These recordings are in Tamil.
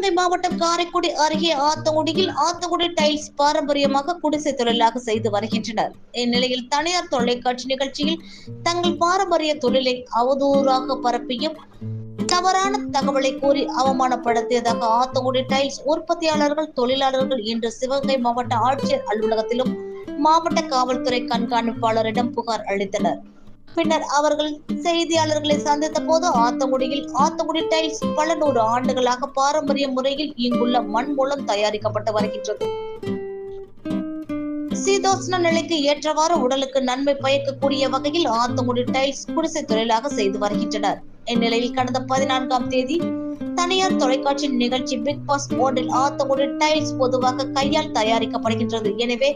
சிவகங்கை மாவட்டம் காரைக்குடி அருகே ஆத்தங்குடியில் ஆத்தங்குடி டைல்ஸ் பாரம்பரியமாக குடிசை தொழிலாக செய்து வருகின்றனர். இந்நிலையில் தனியார் தொலைக்காட்சி நிகழ்ச்சியில் தங்கள் பாரம்பரிய தொழிலை அவதூறாக பரப்பியும் தவறான தகவலை கூறி அவமானப்படுத்தியதாக ஆத்தங்குடி டைல்ஸ் உற்பத்தியாளர்கள் தொழிலாளர்கள் இன்று சிவகங்கை மாவட்ட ஆட்சியர் அலுவலகத்திலும் மாவட்ட காவல்துறை கண்காணிப்பாளரிடம் புகார் அளித்தனர். பின்னர் அவர்கள் செய்தியாளர்களை சந்தித்த போது ஆத்தங்குடியில் ஆத்தங்குடி டைல்ஸ் பல நூறு ஆண்டுகளாக பாரம்பரிய முறையில் இங்குள்ள மண் மூலம் தயாரிக்கப்பட்டு வருகின்றது. சீதோஷ்ண நிலைக்கு ஏற்றவாறு உடலுக்கு நன்மை பயக்கக்கூடிய வகையில் ஆத்தங்குடி டைல்ஸ் குடிசை தொழிலாக செய்து வருகின்றனர். இந்நிலையில் கடந்த பதினான்காம் தேதி தனியார் தொலைக்காட்சி நிகழ்ச்சி பிக் பாஸ் போர்டில் ஆத்தங்குடி டைல்ஸ் பொதுவாக கையால் தயாரிக்கப்படுகின்றது. எனவே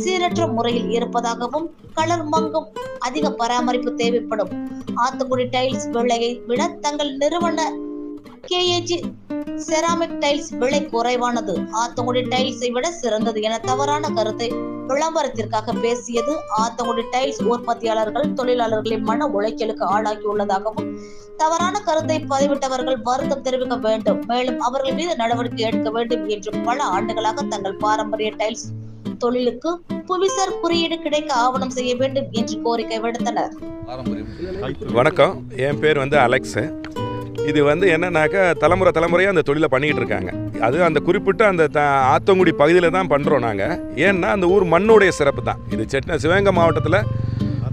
சீரற்ற முறையில் இருப்பதாகவும் கலர் மங்கும் அதிக பராமரிப்பு தேவைப்படும். ஆத்தங்குடி டைல்ஸ் விலையை விட தங்கள் நிறுவன கேஏஜி செராமிக் டைல்ஸ் விலை குறைவானது. ஆத்தங்குடி டைல்ஸை விட சிறந்தது என தவறான கருத்தை விளம்பரத்திற்காக பேசியது ஆத்தங்குடி டைல்ஸ் உற்பத்தியாளர்கள் தொழிலாளர்களை மன உளைச்சலுக்கு ஆளாக்கியுள்ளதாகவும் தவறான கருத்தை பதிவிட்டவர்கள் வருத்தம் தெரிவிக்க வேண்டும். மேலும் அவர்கள் மீது நடவடிக்கை எடுக்க வேண்டும் என்றும் பல ஆண்டுகளாக தங்கள் பாரம்பரிய டைல்ஸ் தொழிலுக்கு புவிசார் குறியீடு கிடைக்க ஆவணம் செய்ய வேண்டும் என்று கோரிக்கை விடுத்தனர். வணக்கம். என் பேர் வந்து அலெக்ஸு. இது வந்து என்னன்னாக்கா தலைமுறை தலைமுறையாக அந்த தொழிலை பண்ணிக்கிட்டு இருக்காங்க. அது அந்த குறிப்பிட்ட அந்த த ஆத்தங்குடி பகுதியில் தான் பண்ணுறோம் நாங்கள் ஏன்னா அந்த ஊர் மண்ணுடைய சிறப்பு தான். இது செட்ன சிவகங்கை மாவட்டத்தில்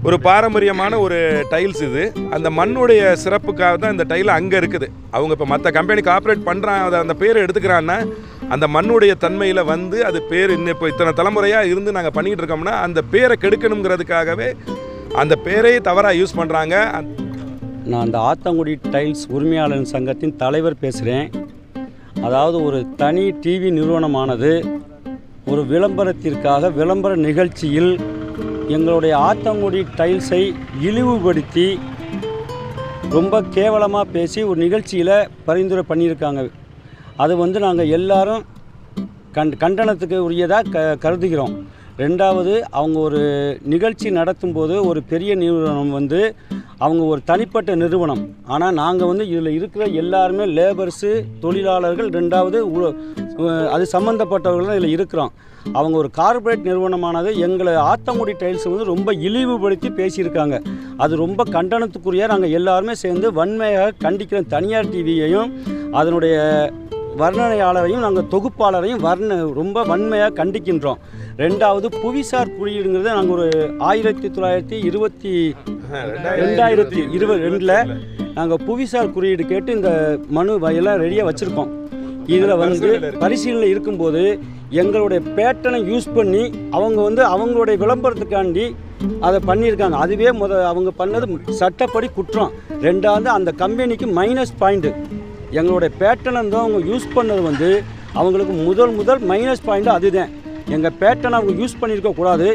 ஒரு பாரம்பரியமான ஒரு டைல்ஸ் இது. அந்த மண்ணுடைய சிறப்புக்காக தான் இந்த டைல் அங்கே இருக்குது. அவங்க இப்போ மற்ற கம்பெனிக்கு ஆப்ரேட் பண்ணுறான் அதை அந்த பேர் எடுத்துக்கிறான்னா அந்த மண்ணுடைய தன்மையில் வந்து அது பேர் இன்னும் இப்போ இத்தனை தலைமுறையாக இருந்து நாங்கள் பண்ணிக்கிட்டு இருக்கோம்னா அந்த பேரை கெடுக்கணுங்கிறதுக்காகவே அந்த பேரையே தவறாக யூஸ் பண்ணுறாங்க நான் அந்த ஆத்தங்குடி டைல்ஸ் உரிமையாளர் சங்கத்தின் தலைவர் பேசுகிறேன் அதாவது ஒரு தனி டிவி நிறுவனமானது ஒரு விளம்பரத்திற்காக விளம்பர நிகழ்ச்சியில் எங்களுடைய ஆத்தங்குடி டைல்ஸை இழிவுபடுத்தி ரொம்ப கேவலமாக பேசி ஒரு நிகழ்ச்சியில் பரிந்துரை பண்ணியிருக்காங்க. அது வந்து நாங்கள் எல்லாரும் கண் கண்டனத்துக்கு உரியதாக க கருதுகிறோம். ரெண்டாவது அவங்க ஒரு நிகழ்ச்சி நடத்தும்போது ஒரு பெரிய நிறுவனம் வந்து அவங்க ஒரு தனிப்பட்ட நிறுவனம். ஆனால் நாங்கள் வந்து இதில் இருக்கிற எல்லாருமே லேபர்ஸு தொழிலாளர்கள் ரெண்டாவது உ- அது சம்மந்தப்பட்டவர்கள் தான் இதில் இருக்கிறோம். அவங்க ஒரு கார்ப்பரேட் நிறுவனமானது எங்களை ஆத்தங்குடி டைல்ஸ் வந்து ரொம்ப இழிவுபடுத்தி பேசியிருக்காங்க. அது ரொம்ப கண்டனத்துக்குரிய நாங்கள் எல்லாருமே சேர்ந்து வன்மையாக கண்டிக்கிறோம் தனியார் டிவியையும் அதனுடைய வர்ணனையாளரையும் நாங்கள் தொகுப்பாளரையும் வர்ண ரொம்ப வன்மையாக கண்டிக்கின்றோம். ரெண்டாவது புவிசார் குறியீடுங்கிறது நாங்கள் ஒரு ஆயிரத்தி தொள்ளாயிரத்தி இருபத்தி ரெண்டாயிரத்தி இருபது ரெண்டில் நாங்கள் புவிசார் குறியீடு கேட்டு இந்த மனு வயலாம் ரெடியாக வச்சுருக்கோம். இதில் வந்து பரிசீலனை இருக்கும்போது எங்களுடைய பேட்டனை யூஸ் பண்ணி அவங்க வந்து அவங்களுடைய விளம்பரத்துக்காண்டி அதை பண்ணியிருக்காங்க. அதுவே முத அவங்க பண்ணது சட்டப்படி குற்றம். ரெண்டாவது அந்த கம்பெனிக்கு மைனஸ் பாயிண்ட்டு எங்களுடைய பேட்டனை தான் அவங்க யூஸ் பண்ணது வந்து அவங்களுக்கு முதல் முதல் மைனஸ் பாயிண்ட்டு அதுதான் எங்கள் பேட்டனை அவங்க யூஸ் பண்ணியிருக்க கூடாது